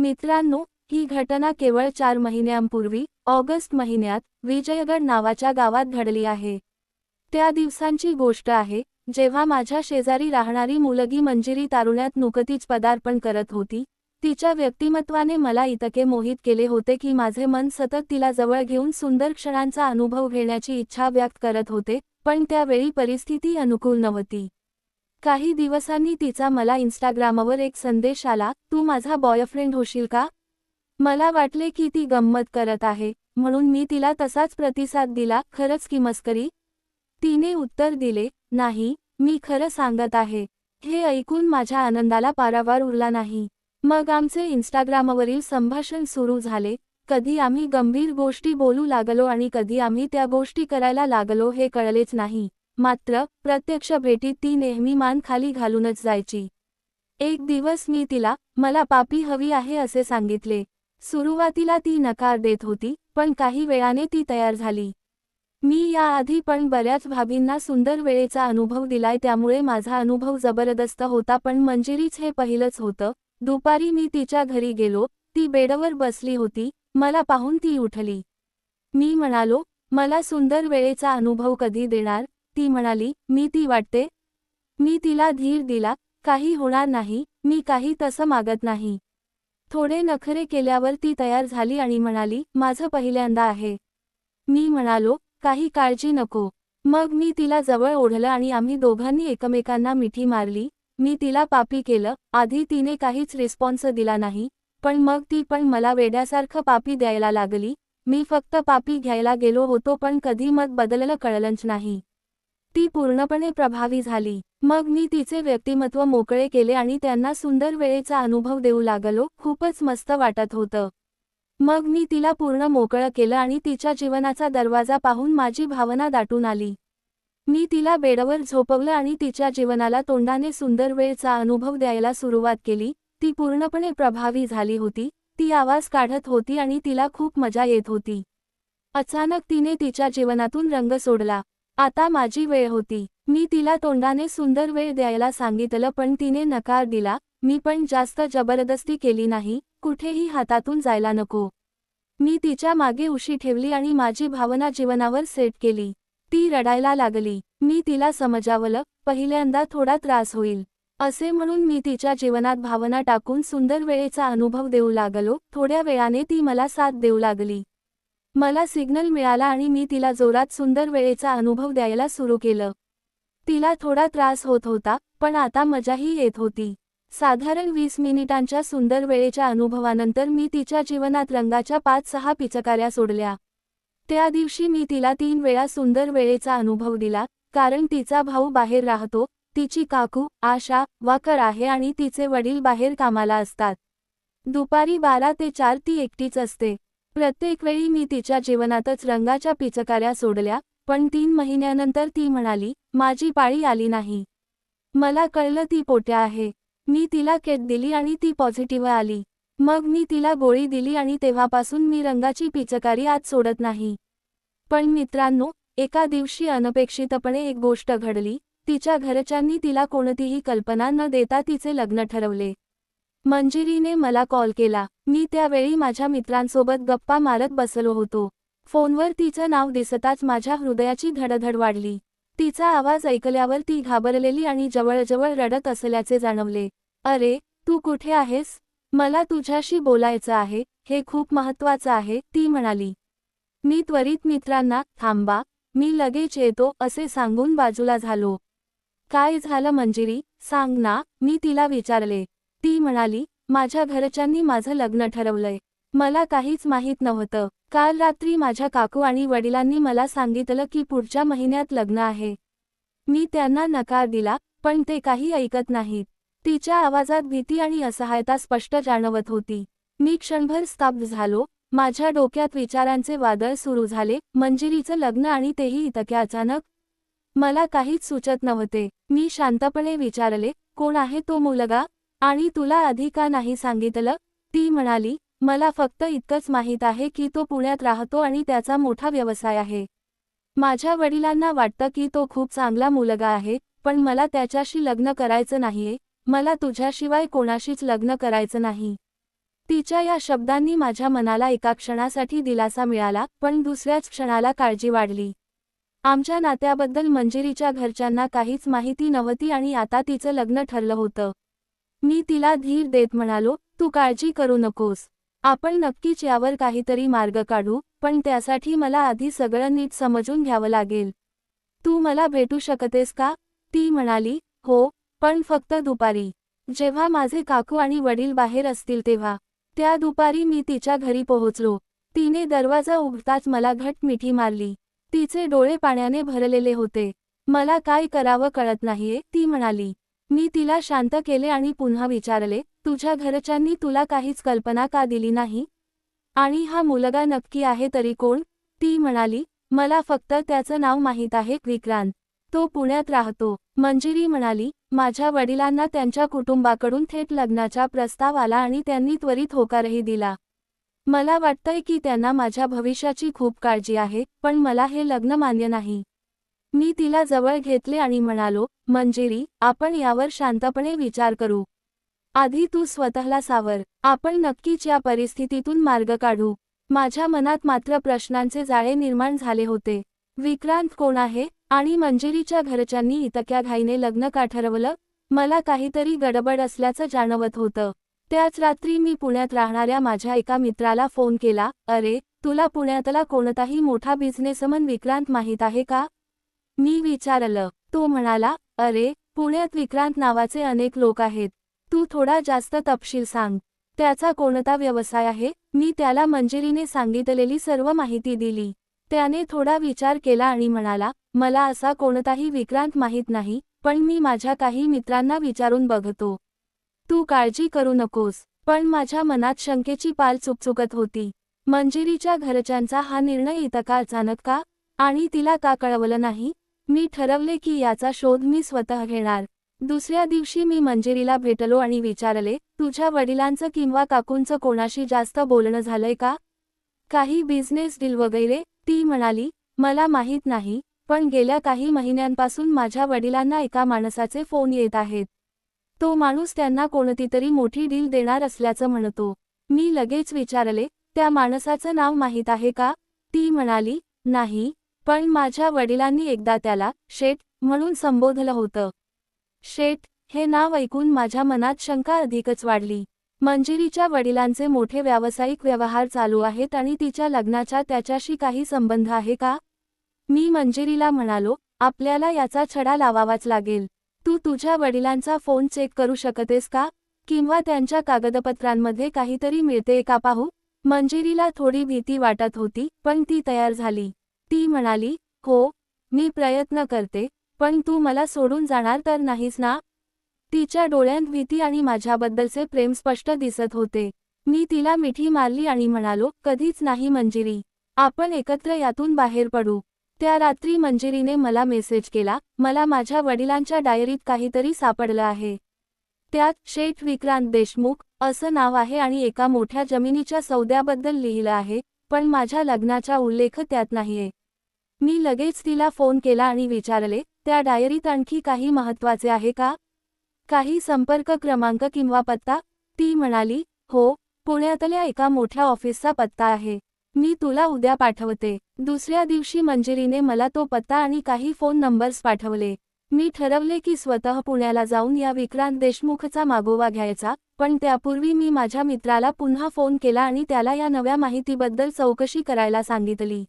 मित्रांनो ही घटना केवळ चार महिन्यांपूर्वी ऑगस्ट महिन्यात विजयगड नावाच्या गावात घडली आहे. त्या दिवसांची गोष्ट आहे जेव्हा माझ्या शेजारी राहणारी मुलगी मंजिरी तारुण्यात नुकतीच पदार्पण करत होती तिच्या व्यक्तिमत्वाने मला इतके मोहित केले होते की माझे मन सतत तिला जवळ घेऊन सुंदर क्षणांचा अनुभव घेण्याची इच्छा व्यक्त करत होते पण त्यावेळी परिस्थिती अनुकूल नव्हती. काही दिवसांनी तिचा मला इन्स्टाग्रामवर एक संदेश आला तू माझा बॉयफ्रेंड होशील का? मला वाटले की ती गंमत करत आहे म्हणून मी तिला तसाच प्रतिसाद दिला खरंच की मस्करी? तिने उत्तर दिले नाही मी खरं सांगत आहे. हे ऐकून माझ्या आनंदाला पारावार उरला नाही. मग आमचे इन्स्टाग्रामवरील संभाषण सुरू झाले. कधी आम्ही गंभीर गोष्टी बोलू लागलो आणि कधी आम्ही त्या गोष्टी करायला लागलो हे कळलेच नाही. मात्र प्रत्यक्ष भेटीत ती नेहमी मान खाली घालूनच जायची. एक दिवस मी तिला मला पापी हवी आहे असे सांगितले. सुरुवातीला ती नकार देत होती पण काही वेळाने ती तयार झाली. मी याआधी पण बऱ्याच भाभींना सुंदर वेळेचा अनुभव दिलाय त्यामुळे माझा अनुभव जबरदस्त होता पण मंजिरीच हे पहिलंच होतं. दुपारी मी तिच्या घरी गेलो ती बेडवर बसली होती मला पाहून ती उठली. मी म्हणालो मला सुंदर वेळेचा अनुभव कधी देणार? ती म्हणाली मी ती वाटते. मी तिला धीर दिला काही होणार नाही मी काही तसं मागत नाही. थोडे नखरे केल्यावर ती तयार झाली आणि म्हणाली माझं पहिल्यांदा आहे. मी म्हणालो काही काळजी नको. मग मी तिला जवळ ओढलं आणि आम्ही दोघांनी एकमेकांना मिठी मारली. मी तिला पापी केलं. आधी तिने काहीच रिस्पॉन्स दिला नाही पण मग ती पण मला वेड्यासारखं पापी द्यायला लागली. मी फक्त पापी घ्यायला गेलो होतो पण कधी मत बदललं कळलंच नाही. ती पूर्णपणे प्रभावी झाली. मग मी तिचे व्यक्तिमत्व मोकळे केले आणि त्यांना सुंदर वेळेचा अनुभव देऊ लागलो. खूपच मस्त वाटत होतं. मग मी तिला पूर्ण मोकळं केलं आणि तिच्या जीवनाचा दरवाजा पाहून माझी भावना दाटून आली. मी तिला बेडवर झोपवलं आणि तिच्या जीवनाला तोंडाने सुंदर वेळचा अनुभव द्यायला सुरुवात केली. ती पूर्णपणे प्रभावी झाली होती. ती आवाज काढत होती आणि तिला खूप मजा येत होती. अचानक तिने तिच्या जीवनातून रंग सोडला. आता माझी वेळ होती. मी तिला तोंडाने सुंदर वेळ द्यायला सांगितलं पण तिने नकार दिला. मी पण जास्त जबरदस्ती केली नाही. कुठेही हातातून जायला नको. मी तिच्यामागे उशी ठेवली आणि माझी भावना जीवनावर सेट केली. ती रडायला लागली. मी तिला समजावलं पहिल्यांदा थोडा त्रास होईल. असे म्हणून मी तिच्या जीवनात भावना टाकून सुंदर वेळेचा अनुभव देऊ लागलो. थोड्या वेळाने ती मला साथ देऊ लागली. मला सिग्नल मिळाला आणि मी तिला जोरात सुंदर वेळेचा अनुभव द्यायला सुरू केलं. तिला थोडा त्रास होत होता पण आता मजाही येत होती. साधारण वीस मिनिटांच्या सुंदर वेळेच्या अनुभवानंतर मी तिच्या जीवनात रंगाच्या पाच सहा पिचकाऱ्या सोडल्या. त्या दिवशी मी तिला तीन वेळा सुंदर वेळेचा अनुभव दिला कारण तिचा भाऊ बाहेर राहतो तिची काकू आशा वाकर आहे आणि तिचे वडील बाहेर कामाला असतात. दुपारी बारा ते चार ती एकटीच असते. प्रत्येक वेळी मी तिच्या जीवनातच रंगाच्या पिचकाऱ्या सोडल्या पण तीन महिन्यानंतर ती म्हणाली माझी पाळी आली नाही. मला कळलं ती पोट्या आहे. मी तिला केट दिली आणि ती पॉझिटिव्ह आली. मग मी तिला गोळी दिली आणि तेव्हापासून मी रंगाची पिचकारी आज सोडत नाही. पण मित्रांनो एका दिवशी अनपेक्षितपणे एक गोष्ट घडली. तिच्या घरच्यांनी तिला कोणतीही कल्पना न देता तिचे लग्न ठरवले. मंजिरीने मला कॉल केला. मी त्यावेळी माझ्या मित्रांसोबत गप्पा मारत बसलो होतो. फोनवर तिचं नाव दिसताच माझ्या हृदयाची धडधड वाढली. तिचा आवाज ऐकल्यावर ती घाबरलेली आणि जवळजवळ रडत असल्याचे जाणवले. अरे तू कुठे आहेस? मला तुझ्याशी बोलायचं आहे. हे खूप महत्वाचं आहे ती म्हणाली. मी त्वरित मित्रांना थांबा. मी लगेच येतो असे सांगून बाजूला झालो. काय झालं मंजिरी? सांग ना मी तिला विचारले. ती म्हणाली माझ्या घरच्यांनी माझं लग्न ठरवलंय. मला काहीच माहीत नव्हतं. काल रात्री माझ्या काकू आणि वडिलांनी मला सांगितलं की पुढच्या महिन्यात लग्न आहे. मी त्यांना नकार दिला पण ते काही ऐकत नाहीत. तिच्या आवाजात भीती आणि असहायता स्पष्ट जाणवत होती. मी क्षणभर स्तब्ध झालो. माझ्या डोक्यात विचारांचे वादळ सुरू झाले. मंजिरीचं लग्न आणि तेही इतक्या अचानक मला काहीच सुचत नव्हते. मी शांतपणे विचारले कोण आहे तो मुलगा? आणि तुला आधी का नाही सांगितलं? ती म्हणाली मला फक्त इतकंच माहीत आहे की तो पुण्यात राहतो आणि त्याचा मोठा व्यवसाय आहे. माझ्या वडिलांना वाटतं की तो खूप चांगला मुलगा आहे पण मला त्याच्याशी लग्न करायचं नाहीये. मला तुझ्याशिवाय कोणाशीच लग्न करायचं नाही. तिच्या या शब्दांनी माझ्या मनाला एका क्षणासाठी दिलासा मिळाला पण दुसऱ्याच क्षणाला काळजी वाढली. आमच्या नात्याबद्दल मंजिरीच्या घरच्यांना काहीच माहिती नव्हती आणि आता तिचं लग्न ठरलं होतं. मी तिला धीर देत म्हणालो तू काळजी करू नकोस. आपण नक्कीच यावर काहीतरी मार्ग काढू पण त्यासाठी मला आधी सगळं नीट समजून घ्यावं लागेल. तू मला भेटू शकतेस का? ती म्हणाली हो पण फक्त दुपारी. जेव्हा माझे काकू आणि वडील बाहेर असतील तेव्हा. त्या दुपारी मी तिच्या घरी पोहोचलो. तिने दरवाजा उघडताच मला घट मिठी मारली. तिचे डोळे पाण्याने भरलेले होते. मला काय करावं कळत नाहीये ती म्हणाली. मी तिला शांत केले आणि पुन्हा विचारले तुझ्या घरच्यांनी तुला काहीच कल्पना का दिली नाही? आणि हा मुलगा नक्की आहे तरी कोण? ती म्हणाली मला फक्त त्याचं नाव माहीत आहे विक्रांत. तो पुण्यात राहतो. मंजिरी म्हणाली माझ्या वडिलांना त्यांच्या कुटुंबाकडून थेट लग्नाचा प्रस्ताव आला आणि त्यांनी त्वरित होकारही दिला. मला वाटतंय की त्यांना माझ्या भविष्याची खूप काळजी आहे पण मला हे लग्न मान्य नाही. मी तिला जवळ घेतले आणि म्हणालो मंजिरी आपण यावर शांतपणे विचार करू. आधी तू स्वतःला सावर. आपण नक्कीच या परिस्थितीतून मार्ग काढू. माझ्या मनात मात्र प्रश्नांचे जाळे निर्माण झाले होते. विक्रांत कोण आहे? आणि मंजिरीच्या घरच्यांनी इतक्या घाईने लग्न का ठरवलं? मला काहीतरी गडबड असल्याचं जाणवत होतं. त्याच रात्री मी पुण्यात राहणाऱ्या माझ्या एका मित्राला फोन केला. अरे तुला पुण्यातला कोणताही मोठा बिझनेसमन विक्रांत माहीत आहे का? मी विचारलं. तो म्हणाला अरे पुण्यात विक्रांत नावाचे अनेक लोक आहेत. तू थोडा जास्त तपशील सांग. त्याचा कोणता व्यवसाय आहे मी त्याला मंजिरीने सांगितलेली सर्व माहिती दिली. त्याने थोडा विचार केला आणि म्हणाला मला असा कोणताही विक्रांत माहीत नाही पण मी माझ्या काही मित्रांना विचारून बघतो. तू काळजी करू नकोस पण माझ्या मनात शंकेची पाल चुकचुकत होती. मंजिरीच्या घरच्यांचा हा निर्णय इतका अचानक का? आणि तिला का कळवलं नाही? मी ठरवले की याचा शोध मी स्वतः घेणार. दुसऱ्या दिवशी मी मंजिरीला भेटलो आणि विचारले तुझ्या वडिलांचं किंवा काकूंचं कोणाशी जास्त बोलणं झालंय का? काही बिझनेस डील वगैरे? ती म्हणाली मला माहीत नाही पण गेल्या काही महिन्यांपासून माझ्या वडिलांना एका माणसाचे फोन येत आहेत. तो माणूस त्यांना कोणतीतरी मोठी डील देणार असल्याचं म्हणतो. मी लगेच विचारले त्या माणसाचं नाव माहीत आहे का? ती म्हणाली नाही पण माझ्या वडिलांनी एकदा त्याला शेठ म्हणून संबोधलं होतं. शेठ हे नाव ऐकून माझ्या मनात शंका अधिकच वाढली. मंजिरीच्या वडिलांचे मोठे व्यावसायिक व्यवहार चालू आहेत आणि तिच्या लग्नाचा त्याच्याशी काही संबंध आहे का? मी मंजिरीला म्हणालो आपल्याला याचा छडा लावावाच लागेल. तू तुझ्या वडिलांचा फोन चेक करू शकतेस का? किंवा त्यांच्या कागदपत्रांमध्ये काहीतरी मिळते का पाहू? मंजिरीला थोडी भीती वाटत होती पण ती तयार झाली. ती म्हणाली हो मी प्रयत्न करते पण तू मला सोडून जाणार तर नाहीस ना? तिच्या डोळ्यांत भीती आणि माझ्याबद्दलचे प्रेम स्पष्ट दिसत होते. मी तिला मिठी मारली आणि म्हणालो कधीच नाही मंजिरी आपण एकत्र यातून बाहेर पडू. त्या रात्री मंजिरीने मला मेसेज केला मला माझ्या वडिलांच्या डायरीत काहीतरी सापडलं आहे. त्यात शेठ विक्रांत देशमुख असं नाव आहे आणि एका मोठ्या जमिनीच्या सौद्याबद्दल लिहिलं आहे पण माझ्या लग्नाचा उल्लेख त्यात नाहीये. मी लगेच तिला फोन केला आणि विचारले त्या डायरीत आणखी काही महत्त्वाचे आहे का? काही संपर्क क्रमांक किंवा पत्ता? ती म्हणाली हो पुण्यातल्या एका मोठ्या ऑफिसचा पत्ता आहे. मी तुला उद्या पाठवते. दुसऱ्या दिवशी मंजिरीने मला तो पत्ता आणि काही फोन नंबर्स पाठवले. मी ठरवले की स्वतः पुण्याला जाऊन या विक्रांत देशमुखचा मागोवा घ्यायचा पण त्यापूर्वी मी माझ्या मित्राला पुन्हा फोन केला आणि त्याला या नव्या माहितीबद्दल चौकशी करायला सांगितली.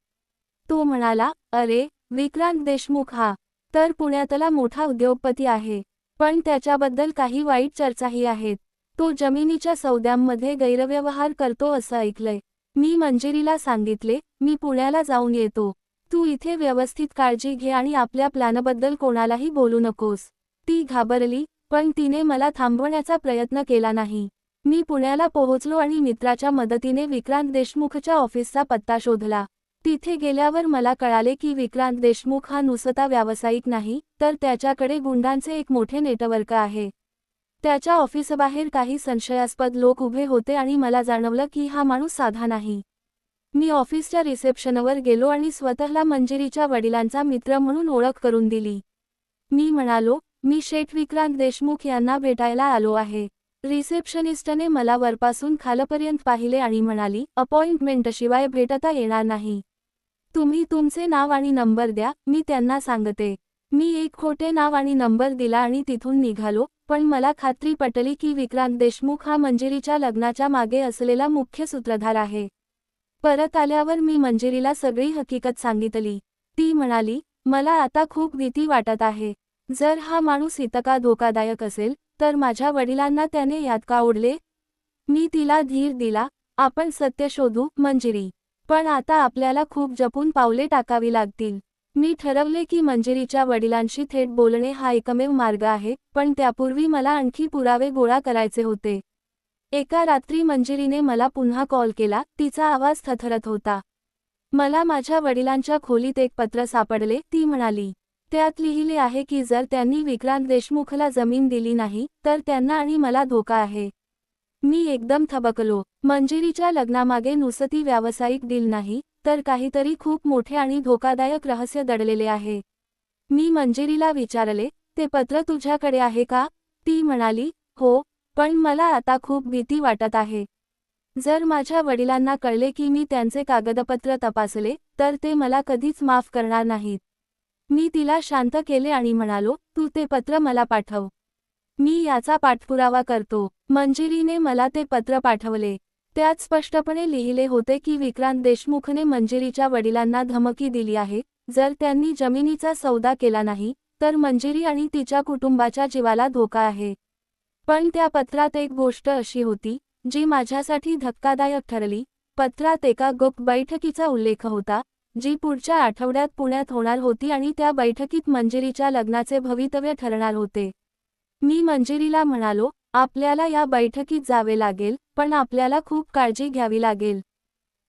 तो म्हणाला अरे विक्रांत देशमुख हा. तर पुण्यातला मोठा उद्योगपती आहे. पण त्याच्याबद्दल काही वाईट चर्चाही आहेत. तो जमिनीच्या सौद्यांमध्ये गैरव्यवहार करतो असं ऐकलंय. मी मंजिरीला सांगितले मी पुण्याला जाऊन येतो. तू इथे व्यवस्थित काळजी घे आणि आपल्या प्लॅनबद्दल कोणालाही बोलू नकोस ती घाबरली पण तिने मला थांबवण्याचा प्रयत्न केला नाही. मी पुण्याला पोहोचलो आणि मित्राच्या मदतीने विक्रांत देशमुखच्या ऑफिसचा पत्ता शोधला. तिथे गेल्यावर मला कळाले की विक्रांत देशमुख हा नुसता व्यावसायिक नाही तर त्याच्याकडे गुंडांचे एक मोठे नेटवर्क आहे. त्याच्या ऑफिसबाहेर काही संशयास्पद लोक उभे होते आणि मला जाणवलं की हा माणूस साधा नाही. मी ऑफिसच्या रिसेप्शनवर गेलो आणि स्वतःला मंजिरीच्या वडिलांचा मित्र म्हणून ओळख करून दिली. मी म्हणालो मी शेठ विक्रांत देशमुख यांना भेटायला आलो आहे. रिसेप्शनिस्टने मला वरपासून खालपर्यंत पाहिले आणि म्हणाली अपॉइंटमेंटशिवाय भेटता येणार नाही. तुम्ही तुमचे नाव आणि नंबर द्या मी त्यांना सांगते. मी एक खोटे नाव आणि नंबर दिला आणि तिथून निघालो पण मला खात्री पटली की विक्रांत देशमुख हा मंजिरीच्या लग्नाच्या मागे असलेला मुख्य सूत्रधार आहे. परत आल्यावर मी मंजिरीला सगळी हकीकत सांगितली. ती म्हणाली मला आता खूप भीती वाटत आहे. जर हा माणूस इतका धोकादायक असेल तर माझ्या वडिलांना त्याने यात का ओढले? मी तिला धीर दिला आपण सत्य शोधू मंजिरी. पण आता आपल्याला खूप जपून पावले टाकावी लागतील. मी ठरवले की मंजिरीच्या वडिलांशी थेट बोलणे हा एकमेव मार्ग आहे पण त्यापूर्वी मला आणखी पुरावे गोळा करायचे होते. एका रात्री मंजिरीने मला पुन्हा कॉल केला तिचा आवाज थथरत होता. मला माझ्या वडिलांच्या खोलीत एक पत्र सापडले ती म्हणाली त्यात लिहिले आहे की जर त्यांनी विक्रांत देशमुखला जमीन दिली नाही तर त्यांना आणि मला धोका आहे. मी एकदम थबकलो. मंजिरीच्या लग्नामागे नुसती व्यावसायिक डील नाही तर काहीतरी खूप मोठे आणि धोकादायक रहस्य दडलेले आहे. मी मंजिरीला विचारले ते पत्र तुझ्याकडे आहे का? ती म्हणाली हो पण मला आता खूप भीती वाटत आहे. जर माझ्या वडिलांना कळले की मी त्यांचे कागदपत्र तपासले तर ते मला कधीच माफ करणार नाहीत. मी तिला शांत केले आणि म्हणालो तू ते पत्र मला पाठव. मी याचा पाठपुरावा करतो. मंजिरीने मला ते पत्र पाठवले. त्यात स्पष्टपणे लिहिले होते की विक्रांत देशमुखने मंजिरीच्या वडिलांना धमकी दिली आहे जर त्यांनी जमिनीचा सौदा केला नाही तर मंजिरी आणि तिच्या कुटुंबाच्या जीवाला धोका आहे. पण त्या पत्रात एक गोष्ट अशी होती जी माझ्यासाठी धक्कादायक ठरली. पत्रात एका गुप्त बैठकीचा उल्लेख होता जी पुढच्या आठवड्यात पुण्यात होणार होती आणि त्या बैठकीत मंजिरीच्या लग्नाचे भवितव्य ठरणार होते. मी मंजिरीला म्हणालो आपल्याला या बैठकीत जावे लागेल पण आपल्याला खूप काळजी घ्यावी लागेल.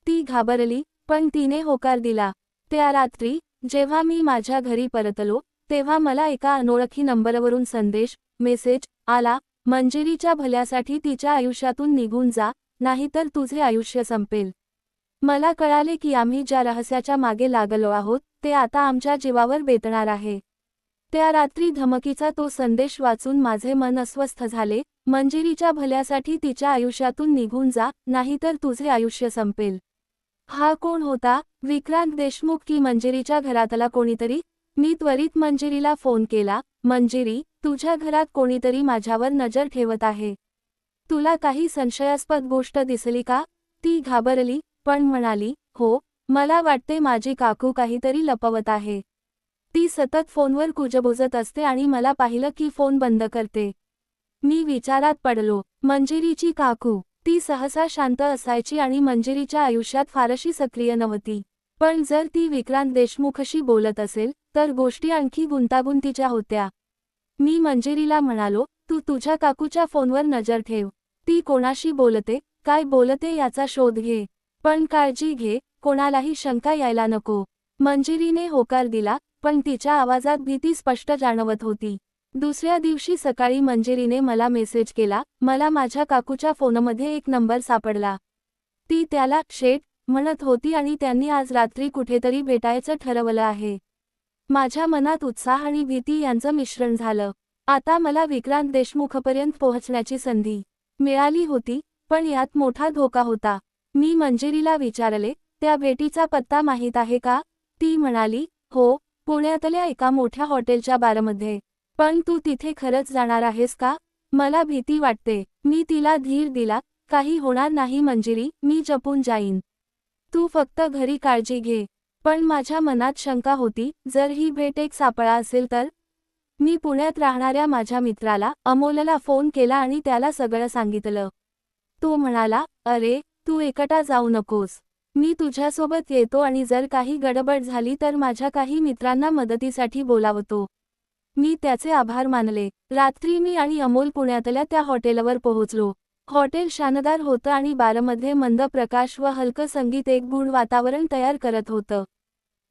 ती घाबरली पण तिने होकार दिला. त्या रात्री जेव्हा मी माझ्या घरी परतलो तेव्हा मला एका अनोळखी नंबरवरून संदेश मेसेज आला मंजिरीच्या भल्यासाठी तिच्या आयुष्यातून निघून जा नाहीतर तुझे आयुष्य संपेल. मला कळाले की आम्ही ज्या रहस्याच्या मागे लागलो आहोत ते आता आमच्या जीवावर बेतणार आहे. त्या रात्री धमकीचा तो संदेश वाचून माझे मन अस्वस्थ झाले मंजिरीच्या भल्यासाठी तिच्या आयुष्यातून निघून जा नाहीतर तुझे आयुष्य संपेल. हा कोण होता? विक्रांत देशमुख की मंजिरीच्या घरातला कोणीतरी? मी त्वरित मंजिरीला फोन केला मंजिरी तुझ्या घरात कोणीतरी माझ्यावर नजर ठेवत आहे. तुला काही संशयास्पद गोष्ट दिसली का? ती घाबरली पण म्हणाली हो मला वाटते माझी काकू काहीतरी लपवत आहे. ती सतत फोनवर कुजबुजत असते आणि मला पाहिलं की फोन बंद करते. मी विचारात पडलो. मंजिरीची काकू. ती सहसा शांत असायची आणि मंजिरीच्या आयुष्यात फारशी सक्रिय नव्हती. पण जर ती विक्रांत देशमुखशी बोलत असेल तर गोष्टी आणखी गुंतागुंतीच्या होत्या. मी मंजिरीला म्हणालो तू तुझ्या काकूच्या फोनवर नजर ठेव. ती कोणाशी बोलते काय बोलते याचा शोध घे. पण काळजी घे कोणालाही शंका यायला नको. मंजिरीने होकार दिला पण तिच्या आवाजात भीती स्पष्ट जाणवत होती. दुसऱ्या दिवशी सकाळी मंजिरीने मला मेसेज केला मला माझ्या काकूच्या फोनमध्ये एक नंबर सापडला. ती त्याला शेट म्हणत होती आणि त्यांनी आज रात्री कुठेतरी भेटायचं ठरवलं आहे. माझ्या मनात उत्साह आणि भीती यांचं मिश्रण झालं. आता मला विक्रांत देशमुखपर्यंत पोहोचण्याची संधी मिळाली होती पण यात मोठा धोका होता. मी मंजिरीला विचारले त्या भेटीचा पत्ता माहीत आहे का? ती म्हणाली हो पुण्यातल्या एका मोठ्या हॉटेलच्या बारमध्ये. पण तू तिथे खरंच जाणार आहेस का? मला भीती वाटते. मी तिला धीर दिला. काही होणार नाही मंजिरी. मी जपून जाईन. तू फक्त घरी काळजी घे. पण माझ्या मनात शंका होती. जर ही भेट एक सापळा असेल तर? मी पुण्यात राहणाऱ्या माझ्या मित्राला अमोलला फोन केला आणि त्याला सगळं सांगितलं. तो म्हणाला अरे तू एकटा जाऊ नकोस. मी तुझ्यासोबत येतो आणि जर काही गडबड झाली तर माझ्या काही मित्रांना मदतीसाठी बोलावतो. मी त्याचे आभार मानले. रात्री मी आणि अमोल पुण्यातल्या त्या हॉटेलवर पोहोचलो. हॉटेल शानदार होतं आणि बारमध्ये मंद प्रकाश व हलकं संगीत एक गुण वातावरण तयार करत होतं.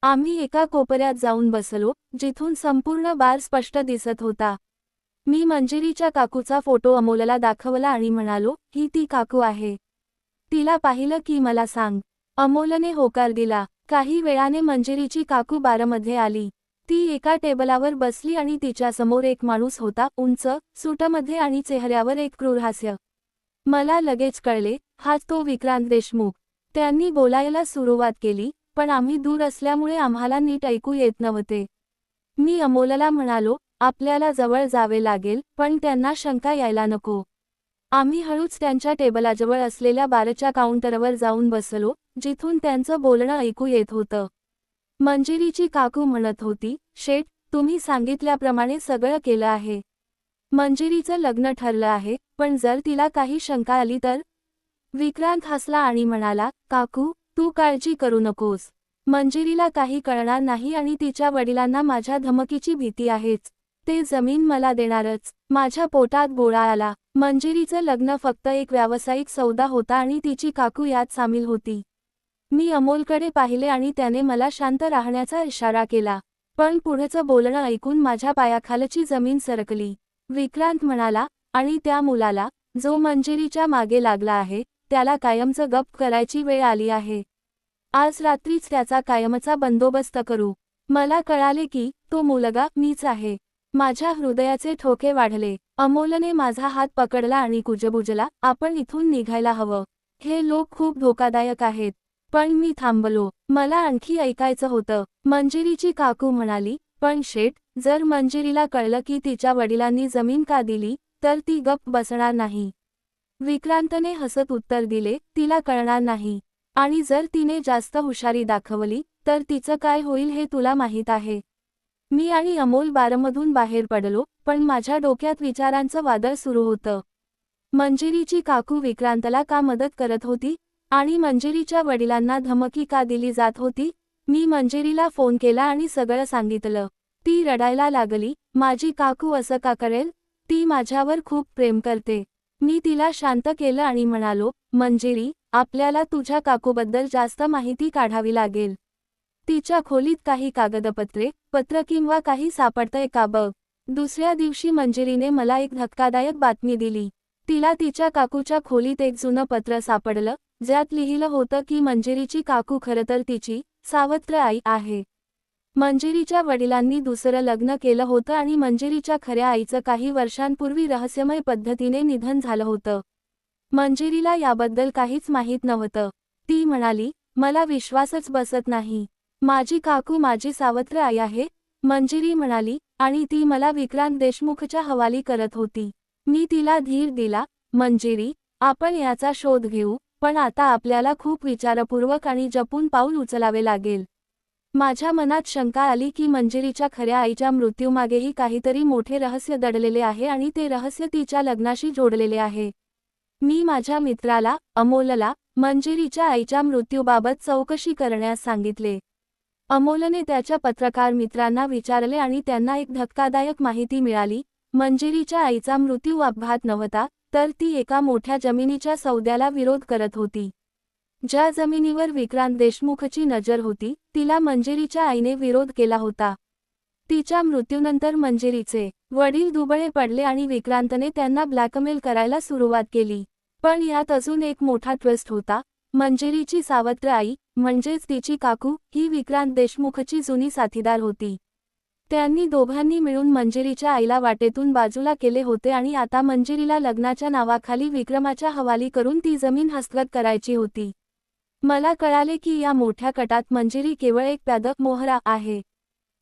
आम्ही एका कोपऱ्यात जाऊन बसलो जिथून संपूर्ण बार स्पष्ट दिसत होता. मी मंजिरीच्या काकूचा फोटो अमोलला दाखवला आणि म्हणालो ही ती काकू आहे. तिला पाहिलं की मला सांग. अमोलने होकार दिला. काही वेळाने मंजिरीची काकू बारमध्ये आली. ती एका टेबलावर बसली आणि तिच्यासमोर एक माणूस होता उंच सुटमध्ये आणि चेहऱ्यावर एक क्रूर हास्य. मला लगेच कळले हाच तो विक्रांत देशमुख. त्यांनी बोलायला सुरुवात केली पण आम्ही दूर असल्यामुळे आम्हाला नीट ऐकू येत नव्हते. मी अमोलला म्हणालो आपल्याला जवळ जावे लागेल पण त्यांना शंका यायला नको. आम्ही हळूच त्यांच्या टेबलाजवळ असलेल्या बारच्या काउंटरवर जाऊन बसलो जिथून त्यांचं बोलणं ऐकू येत होतं. मंजिरीची काकू म्हणत होती शेठ तुम्ही सांगितल्याप्रमाणे सगळं केलं आहे. मंजिरीचं लग्न ठरलं आहे पण जर तिला काही शंका आली तर? विक्रांत हसला आणि म्हणाला काकू तू काळजी करू नकोस. मंजिरीला काही कळणार नाही आणि तिच्या वडिलांना माझ्या धमकीची भीती आहेच. ते जमीन मला देणारच. माझ्या पोटात गोळा आला. मंजिरीचं लग्न फक्त एक व्यावसायिक सौदा होता आणि तिची काकू यात सामील होती. मी अमोलकडे पाहिले आणि त्याने मला शांत राहण्याचा इशारा केला. पण पुढचं बोलणं ऐकून माझ्या पायाखालची जमीन सरकली. विक्रांत म्हणाला आणि त्या मुलाला जो मंजिरीच्या मागे लागला आहे त्याला कायमचं गप करायची वेळ आली आहे. आज रात्रीच त्याचा कायमचा बंदोबस्त करू. मला कळाले की तो मुलगा मीच आहे. माझ्या हृदयाचे ठोके वाढले. अमोलने माझा हात पकडला आणि कुजबुजला आपण इथून निघायला हवं. हे लोक खूप धोकादायक आहेत. पण मी थांबलो. मला आणखी ऐकायचं होतं. मंजिरीची काकू म्हणाली पण शेठ जर मंजिरीला कळलं की तिच्या वडिलांनी जमीन का दिली तर ती गप्प बसणार नाही. विक्रांतने हसत उत्तर दिले तिला कळणार नाही. आणि जर तिने जास्त हुशारी दाखवली तर तिचं काय होईल हे तुला माहीत आहे. मी आणि अमोल बारमधून बाहेर पडलो पण माझ्या डोक्यात विचारांचं वादळ सुरू होतं. मंजिरीची काकू विक्रांतला का मदत करत होती आणि मंजिरीच्या वडिलांना धमकी का दिली जात होती? मी मंजिरीला फोन केला आणि सगळं सांगितलं. ती रडायला लागली माझी काकू असं का करेल? ती माझ्यावर खूप प्रेम करते. मी तिला शांत केलं आणि म्हणालो मंजिरी आपल्याला तुझ्या काकूबद्दल जास्त माहिती काढावी लागेल. तिच्या खोलीत काही कागदपत्रे पत्र किंवा काही सापडतंय का बघ. दुसऱ्या दिवशी मंजिरीने मला एक धक्कादायक बातमी दिली. तिला तिच्या काकूच्या खोलीत एक जुनं पत्र सापडलं ज्यात लिहिलं होतं की मंजिरीची काकू खरं तर तिची सावत्र आई आहे. मंजिरीच्या वडिलांनी दुसरं लग्न केलं होतं आणि मंजिरीच्या खऱ्या आईचं काही वर्षांपूर्वी रहस्यमय पद्धतीने निधन झालं होतं. मंजिरीला याबद्दल काहीच माहीत नव्हतं. ती म्हणाली मला विश्वासच बसत नाही. माझी काकू माझी सावत्र आई आहे. मंजिरी म्हणाली आणि ती मला विक्रांत देशमुखच्या हवाली करत होती. मी तिला धीर दिला. मंजिरी आपण याचा शोध घेऊ. पण आता आपल्याला खूप विचारपूर्वक आणि जपून पाऊल उचलावे लागेल. माझ्या मनात शंका आली की मंजिरीच्या खऱ्या आईच्या मृत्यूमागेही काहीतरी मोठे रहस्य दडलेले आहे आणि ते रहस्य तिच्या लग्नाशी जोडलेले आहे. मी माझ्या मित्राला अमोलला मंजिरीच्या आईच्या मृत्यूबाबत चौकशी करण्यास सांगितले. अमोलने त्याच्या पत्रकार मित्रांना विचारले आणि त्यांना एक धक्कादायक माहिती मिळाली. मंजिरीच्या आईचा मृत्यू अपघात नव्हता तर ती एका मोठ्या जमिनीच्या सौद्याला विरोध करत होती. ज्या जमिनीवर विक्रांत देशमुखची नजर होती तिला मंजिरीच्या आईने विरोध केला होता. तिच्या मृत्यूनंतर मंजिरीचे वडील दुबळे पडले आणि विक्रांतने त्यांना ब्लॅकमेल करायला सुरुवात केली. पण यात अजून एक मोठा ट्विस्ट होता मंजिरीची सावत्र आई म्हणजेच तिची काकू ही विक्रांत देशमुखची जुनी साथीदार होती. त्यांनी दोघांनी मिळून मंजिरीच्या आईला वाटेतून बाजूला केले होते आणि आता मंजिरीला लग्नाच्या नावाखाली विक्रमाच्या हवाली करून ती जमीन हस्तगत करायची होती. मला कळाले की या मोठ्या कटात मंजिरी केवळ एक प्यादक मोहरा आहे.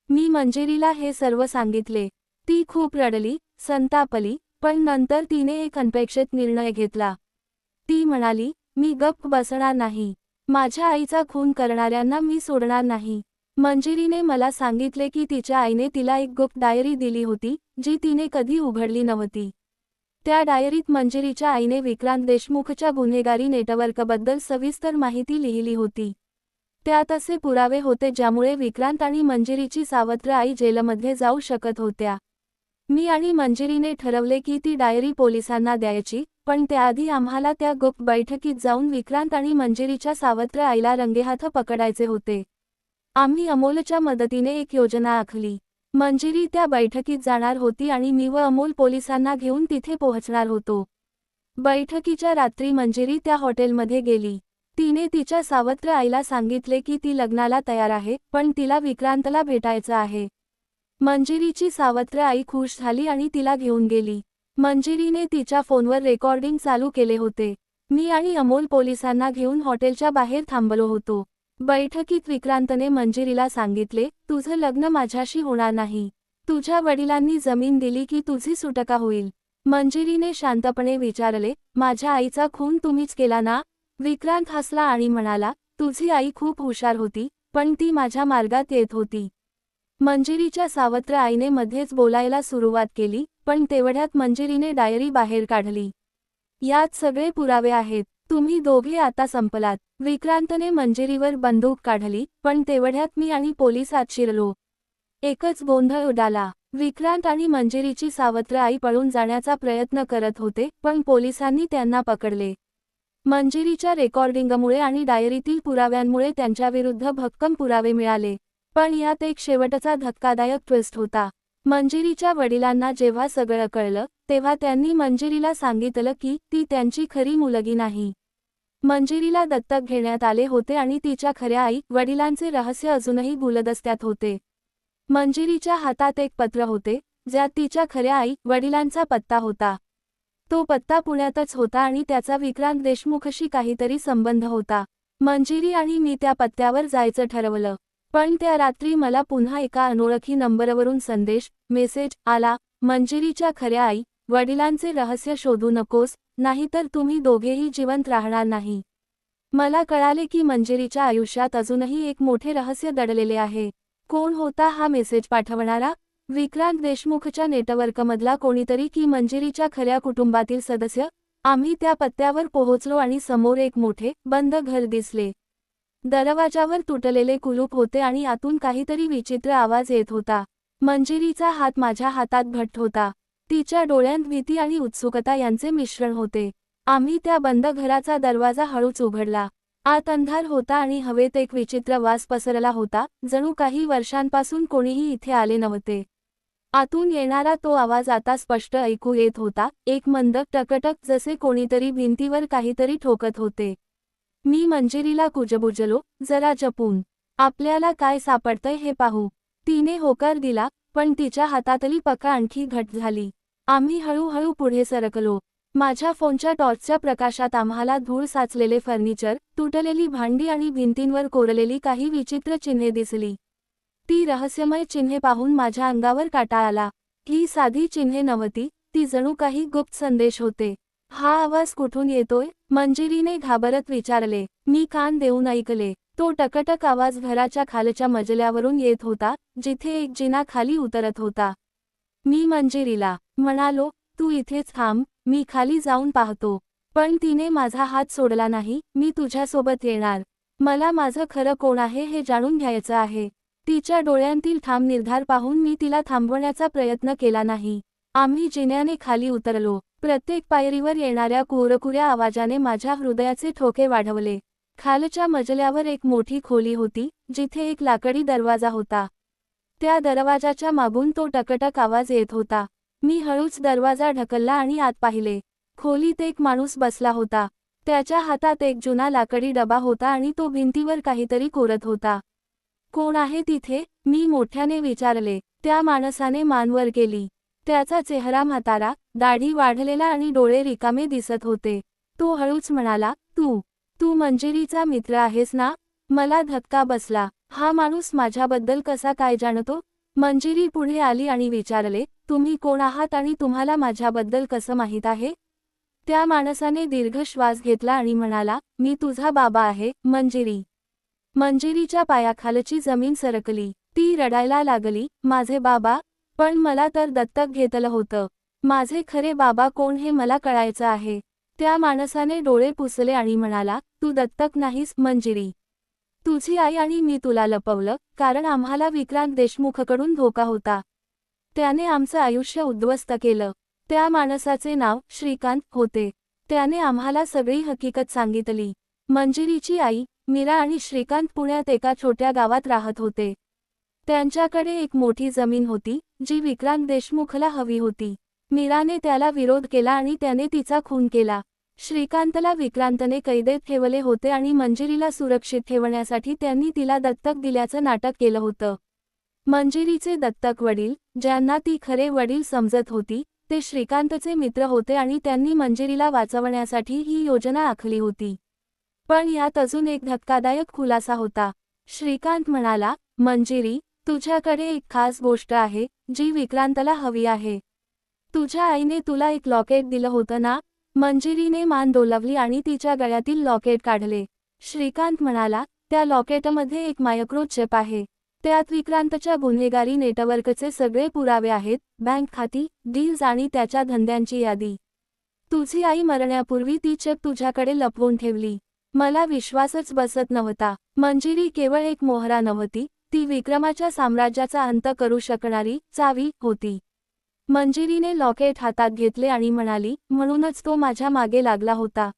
मी मंजिरीला हे सर्व सांगितले. ती खूप रडली संतापली पण नंतर तिने एक अनपेक्षित निर्णय घेतला. ती म्हणाली मी गप्प बसणार नाही. माझ्या आईचा खून करणाऱ्यांना मी सोडणार नाही. मंजिरीने मला सांगितले की तिच्या आईने तिला एक गुप्त डायरी दिली होती जी तिने कधी उघडली नव्हती. त्या डायरीत मंजिरीच्या आईने विक्रांत देशमुखच्या गुन्हेगारी नेटवर्कबद्दल सविस्तर माहिती लिहिली होती. त्यात असे पुरावे होते ज्यामुळे विक्रांत आणि मंजिरीची सावत्र आई जेलमध्ये जाऊ शकत होत्या. मी आणि मंजिरीने ठरवले की ती डायरी पोलिसांना द्यायची पण त्याआधी आम्हाला त्या गुप्त बैठकीत जाऊन विक्रांत आणि मंजिरीच्या सावत्र आईला रंगेहाथ पकडायचे होते. आम्ही अमोलच्या मदतीने एक योजना आखली. मंजिरी त्या बैठकीत जाणार होती आणि मी व अमोल पोलिसांना घेऊन तिथे पोहोचणार होतो. बैठकीच्या रात्री मंजिरी त्या हॉटेलमध्ये गेली. तिने तिच्या सावत्र आईला सांगितले की ती लग्नाला तयार आहे पण तिला विक्रांतला भेटायचं आहे. मंजिरीची सावत्र आई खुश झाली आणि तिला घेऊन गेली. मंजिरीने तिच्या फोनवर रेकॉर्डिंग चालू केले होते. मी आणि अमोल पोलिसांना घेऊन हॉटेलच्या बाहेर थांबलो होतो. बैठकीत विक्रांतने मंजिरीला सांगितले तुझं लग्न माझ्याशी होणार नाही. तुझ्या वडिलांनी जमीन दिली की तुझी सुटका होईल. मंजिरीने शांतपणे विचारले माझ्या आईचा खून तुम्हीच केला ना? विक्रांत हसला आणि म्हणाला तुझी आई खूप हुशार होती पण ती माझ्या मार्गात येत होती. मंजिरीच्या सावत्र आईने मध्येच बोलायला सुरुवात केली पण तेवढ्यात मंजिरीने डायरी बाहेर काढली. यात सगळे पुरावे आहेत. तुम्ही दोघे आता संपलात. विक्रांतने मंजिरीवर बंदूक काढली पण तेवढ्यात मी आणि पोलिसात शिरलो. एकच गोंधळ उडाला. विक्रांत आणि मंजिरीची सावत्र आई पळून जाण्याचा प्रयत्न करत होते पण पोलिसांनी त्यांना पकडले. मंजिरीच्या रेकॉर्डिंगमुळे आणि डायरीतील पुराव्यांमुळे त्यांच्याविरुद्ध भक्कम पुरावे मिळाले पण यात एक शेवटचा धक्कादायक ट्विस्ट होता. मंजिरीच्या वडिलांना जेव्हा सगळं कळलं तेव्हा त्यांनी मंजिरीला सांगितलं की ती त्यांची खरी मुलगी नाही. मंजिरीला दत्तक घेण्यात आले होते आणि तिच्या खऱ्या आई वडिलांचे रहस्य अजूनही गुलदस्त्यात होते. मंजिरीच्या हातात एक पत्र होते ज्यात तिच्या खऱ्या आई वडिलांचा पत्ता होता. तो पत्ता पुण्यातच होता आणि त्याचा विक्रांत देशमुखशी काहीतरी संबंध होता. मंजिरी आणि मी त्या पत्त्यावर जायचं ठरवलं. पण त्या रात्री मला पुन्हा एका अनोळखी नंबरवरून संदेश मेसेज आला मंजिरीच्या खऱ्या आई वडिलांचे रहस्य शोधू नकोस नाहीतर तुम्ही दोघेही जिवंत राहणार नाही. मला कळाले की मंजिरीच्या आयुष्यात अजूनही एक मोठे रहस्य दडलेले आहे. कोण होता हा मेसेज पाठवणारा? विक्रांत देशमुखच्या नेटवर्कमधला कोणीतरी की मंजिरीच्या खऱ्या कुटुंबातील सदस्य? आम्ही त्या पत्त्यावर पोहोचलो आणि समोर एक मोठे बंद घर दिसले. दरवाजावर तुटलेले कुलूप होते आणि आतून काहीतरी विचित्र आवाज येत होता. मंजिरीचा हात माझ्या हातात घट्ट होता. तिच्या डोळ्यांत भीती आणि उत्सुकता यांचे मिश्रण होते. आम्ही त्या बंद घराचा दरवाजा हळूच उघडला. आत अंधार होता आणि हवेत एक विचित्र वास पसरला होता जणू काही वर्षांपासून कोणीही इथे आले नव्हते. आतून येणारा तो आवाज आता स्पष्ट ऐकू येत होता एक मंद टकटक जसे कोणीतरी भिंतीवर काहीतरी ठोकत होते. मी मंजिरीला कुजबुजलो जरा जपून. आपल्याला काय सापडतंय हे पाहू. तिने होकार दिला पण तिच्या हातातली पका आणखी घट झाली. आम्ही हळूहळू पुढे सरकलो. माझ्या फोनच्या टॉर्चच्या प्रकाशात आम्हाला धूळ साचलेले फर्निचर तुटलेली भांडी आणि भिंतींवर कोरलेली काही विचित्र चिन्हे दिसली. ती रहस्यमय चिन्हे पाहून माझ्या अंगावर काटा आला. ही साधी चिन्हे नव्हती ती जणू काही गुप्त संदेश होते. हा आवाज कुठून येतोय? मंजिरीने घाबरत विचारले मी कान देऊन ऐकले. तो टकटक आवाज घराच्या खालच्या मजल्यावरून येत होता जिथे एक जिना खाली उतरत होता. मी मंजिरीला म्हणालो तू इथेच थांब मी खाली जाऊन पाहतो. पण तिने माझा हात सोडला नाही मी तुझ्यासोबत येणार. मला माझं खरं कोण आहे हे जाणून घ्यायचं आहे. तिच्या डोळ्यांतील ठाम निर्धार पाहून मी तिला थांबवण्याचा प्रयत्न केला नाही. आम्ही जिन्याने खाली उतरलो. प्रत्येक पायरीवर येणाऱ्या कुरकुऱ्या आवाजाने माझ्या हृदयाचे ठोके वाढवले. खालच्या मजल्यावर एक मोठी खोली होती जिथे एक लाकडी दरवाजा होता. त्या दरवाजाच्या मागून तो टकटक आवाज येत होता. मी हळूच दरवाजा ढकलला आणि आत पाहिले. खोलीत एक माणूस बसला होता. त्याच्या हातात एक जुना लाकडी डबा होता आणि तो भिंतीवर काहीतरी कोरत होता. कोण आहे तिथे? मी मोठ्याने विचारले. त्या माणसाने मानवर केली. त्याचा चेहरा म्हातारा दाढी वाढलेला आणि डोळे रिकामे दिसत होते. तो हळूच म्हणाला तू तू मंजिरीचा मित्र आहेस ना? मला धक्का बसला. हा माणूस माझ्याबद्दल कसा काय जाणतो मंजिरी पुढे आली आणि विचारले तुम्ही कोण आहात आणि तुम्हाला माझ्याबद्दल कसं माहीत आहे त्या माणसाने दीर्घ श्वास घेतला आणि म्हणाला मी तुझा बाबा आहे मंजिरी. मंजिरीच्या पायाखालची जमीन सरकली. ती रडायला लागली. माझे बाबा पण मला तर दत्तक घेतलं होतं. माझे खरे बाबा कोण हे मला कळायचं आहे. त्या माणसाने डोळे पुसले आणि म्हणाला तू दत्तक नाहीस मंजिरी. तुझी आई आणि मी तुला लपवलं कारण आम्हाला विक्रांत देशमुखकडून धोका होता. त्याने आमचं आयुष्य उद्ध्वस्त केलं. त्या माणसाचे नाव श्रीकांत होते. त्याने आम्हाला सगळी हकीकत सांगितली. मंजिरीची आई मीरा आणि श्रीकांत पुण्यात एका छोट्या गावात राहत होते. त्यांच्याकडे एक मोठी जमीन होती जी विक्रांत देशमुखला हवी होती. मीराने त्याला विरोध केला आणि त्याने तिचा खून केला. श्रीकांतला विक्रांतने कैदेत ठेवले होते आणि मंजिरीला सुरक्षित ठेवण्यासाठी त्यांनी तिला दत्तक दिल्याचं नाटक केलं होतं. मंजिरीचे दत्तक वडील ज्यांना ती खरे वडील समजत होती ते श्रीकांतचे मित्र होते आणि त्यांनी मंजिरीला वाचवण्यासाठी ही योजना आखली होती. पण यात अजून एक धक्कादायक खुलासा होता. श्रीकांत म्हणाला मंजिरी तुझ्याकडे एक खास गोष्ट आहे जी विक्रांतला हवी आहे. तुझ्या आईने तुला एक लॉकेट दिलं होतं ना? मंजिरीने मान डोलवली आणि तिच्या गळ्यातील लॉकेट काढले. श्रीकांत म्हणाला त्या लॉकेटमध्ये एक मायक्रो चेप आहे. त्यात विक्रांतच्या गुन्हेगारी नेटवर्कचे सगळे पुरावे आहेत बँक खाती डील्स आणि त्याच्या धंद्यांची यादी. तुझी आई मरण्यापूर्वी ती चेप तुझ्याकडे लपवून ठेवली. मला विश्वासच बसत नव्हता. मंजिरी केवळ एक मोहरा नव्हती ती विक्रमाच्या साम्राज्याचा अंत करू शकणारी चावी होती. मंजिरीने लॉकेट हातात घेतले आणि म्हणाली म्हणूनच तो माझ्या मागे लागला होता.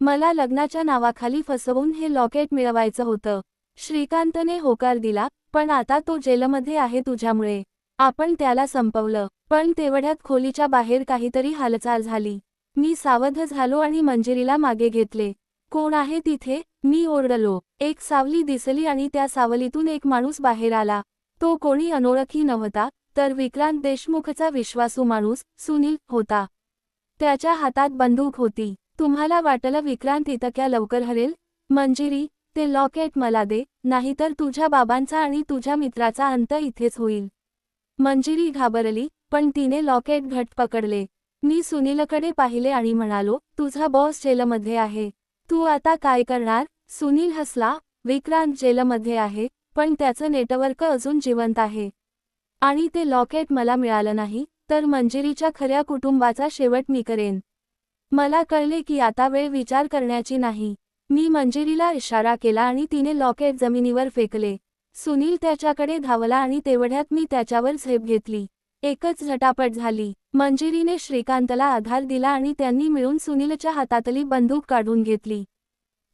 मला लग्नाच्या नावाखाली फसवून हे लॉकेट मिळवायचं होतं. श्रीकांतने होकार दिला पण आता तो जेलमध्ये आहे तुझ्यामुळे. आपण त्याला संपवलं. पण तेवढ्यात खोलीच्या बाहेर काहीतरी हालचाल झाली. मी सावध झालो आणि मंजिरीला मागे घेतले. कोण आहे तिथे? मी ओरडलो. एक सावली दिसली आणि त्या सावलीतून एक माणूस बाहेर आला. तो कोणी अनोळखी नव्हता तर विक्रांत देशमुखचा विश्वासू माणूस सुनील होता. त्याच्या हातात बंदूक होती. तुम्हाला वाटलं विक्रांत इतक्या लवकर हरेल? मंजिरी ते लॉकेट मला दे नाहीतर तुझ्या बाबांचा आणि तुझ्या मित्राचा अंत इथेच होईल. मंजिरी घाबरली पण तिने लॉकेट घट पकडले. मी सुनीलकडे पाहिले आणि म्हणालो तुझा बॉस जेलमध्ये आहे. तू आता काय करणार? सुनील हसला. विक्रांत जेलमध्ये आहे पण त्याचं नेटवर्क अजून जिवंत आहे. आणि ते लॉकेट मला मिळालं नाही तर मंजिरीच्या खऱ्या कुटुंबाचा शेवट मी करेन. मला कळले की आता वेळ विचार करण्याची नाही. मी मंजिरीला इशारा केला आणि तिने लॉकेट जमिनीवर फेकले. सुनील त्याच्याकडे धावला आणि तेवढ्यात मी त्याच्यावर झेप घेतली. एकच झटापट झाली. मंजिरीने श्रीकांतला आधार दिला आणि त्यांनी मिळून सुनीलच्या हातातली बंदूक काढून घेतली.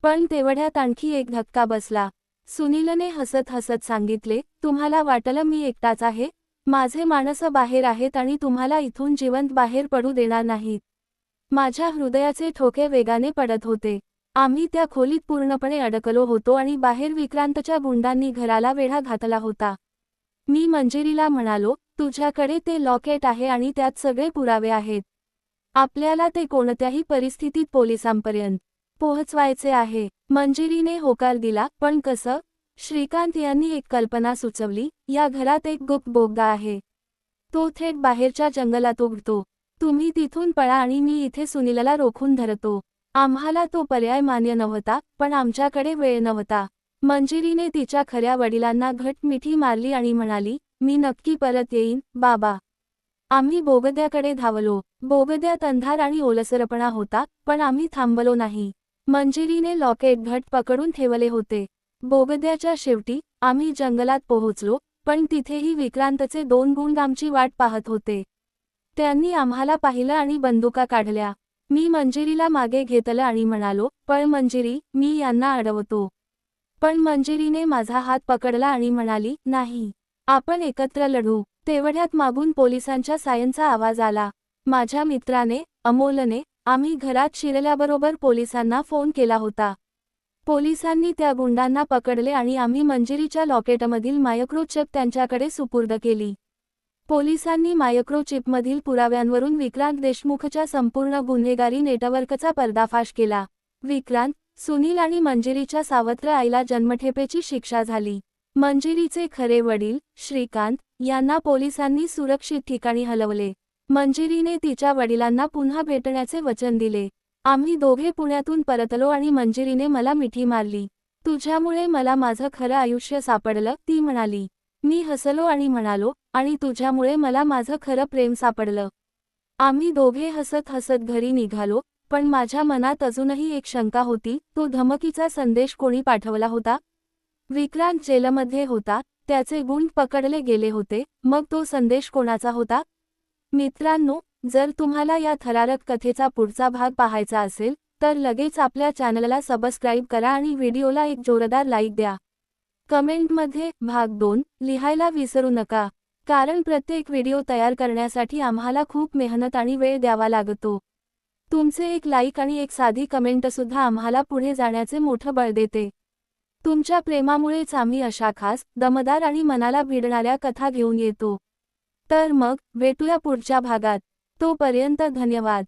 पण तेवढ्यात आणखी एक धक्का बसला. सुनीलने हसत हसत सांगितले तुम्हाला वाटलं मी एकटाच आहे? माझे माणसं बाहेर आहेत आणि तुम्हाला इथून जिवंत बाहेर पडू देणार नाहीत. माझ्या हृदयाचे ठोके वेगाने पडत होते. आम्ही त्या खोलीत पूर्णपणे अडकलो होतो आणि बाहेर विक्रांतच्या गुंडांनी घराला वेढा घातला होता. मी मंजिरीला म्हणालो तुझ्याकडे ते लॉकेट आहे आणि त्यात सगळे पुरावे आहेत. आपल्याला ते कोणत्याही परिस्थितीत पोलिसांपर्यंत पोहोचवायचे आहे. मंजिरीने होकार दिला पण कसं? श्रीकांत यांनी एक कल्पना सुचवली या घरात एक गुप्त बोगदा आहे. तो थेट बाहेरच्या जंगलात उघडतो तुम्ही तिथून पळा आणि मी इथे सुनीलला रोखून धरतो. आम्हाला तो पर्याय मान्य नव्हता पण आमच्याकडे वेळ नव्हता. मंजिरीने तिच्या खऱ्या वडिलांना घट मिठी मारली आणि म्हणाली मी नक्की परत येईन बाबा. आम्ही बोगद्याकडे धावलो. बोगद्यात अंधार आणि ओलसरपणा होता पण आम्ही थांबलो नाही. मंजिरीने लॉकेट घट पकडून ठेवले होते. बोगद्याच्या शेवटी आम्ही जंगलात पोहोचलो पण तिथेही विक्रांतचे दोन गुंड आमची वाट पाहत होते. त्यांनी आम्हाला पाहिलं आणि बंदुका काढल्या. मी मंजिरीला मागे घेतलं आणि म्हणालो पण मंजिरी मी यांना अडवतो. पण मंजिरीने माझा हात पकडला आणि म्हणाली नाही. आपण एकत्र लढू. तेवढ्यात मागून पोलिसांच्या सायनचा आवाज आला. माझ्या मित्राने अमोलने आम्ही घरात शिरल्याबरोबर पोलिसांना फोन केला होता. पोलिसांनी त्या गुंडांना पकडले आणि आम्ही मंजिरीच्या लॉकेटमधील मायक्रोचिप त्यांच्याकडे सुपूर्द केली. पोलिसांनी मायक्रोचिपमधील पुराव्यांवरून विक्रांत देशमुखच्या संपूर्ण गुन्हेगारी नेटवर्कचा पर्दाफाश केला. विक्रांत सुनील आणि मंजिरीच्या सावत्र आईला जन्मठेपेची शिक्षा झाली. मंजिरीचे खरे वडील श्रीकांत यांना पोलिसांनी सुरक्षित ठिकाणी हलवले. मंजिरीने तिच्या वडिलांना पुन्हा भेटण्याचे वचन दिले. आम्ही दोघे पुण्यातून परतलो आणि मंजिरीने मला मिठी मारली. तुझ्यामुळे मला माझं खरं आयुष्य सापडलं ती म्हणाली. मी हसलो आणि म्हणालो आणि तुझ्यामुळे मला माझं खरं प्रेम सापडलं. आम्ही दोघे हसत हसत घरी निघालो पण माझ्या मनात अजूनही एक शंका होती तो धमकीचा संदेश कोणी पाठवला होता? विक्रांत जेलमध्ये होता त्याचे गुण पकडले गेले होते मग तो संदेश कोणाचा होता? मित्रांनो जर तुम्हाला या थरारक कथेचा पुढचा भाग पाहायचा असेल तर लगेच आपल्या चॅनलला सबस्क्राईब करा आणि व्हिडिओला एक जोरदार लाईक द्या. कमेंटमध्ये भाग दोन लिहायला विसरू नका कारण प्रत्येक व्हिडिओ तयार करण्यासाठी आम्हाला खूप मेहनत आणि वेळ द्यावा लागतो. तुमचे एक लाईक आणि एक साधी कमेंटसुद्धा आम्हाला पुढे जाण्याचे मोठं बळ देते. तुमच्या प्रेमामुळेच आम्ही अशा खास दमदार आणि मनाला भिडणाऱ्या कथा घेऊन येतो. तर मग भेटूया पुढच्या भागात. तोपर्यंत धन्यवाद.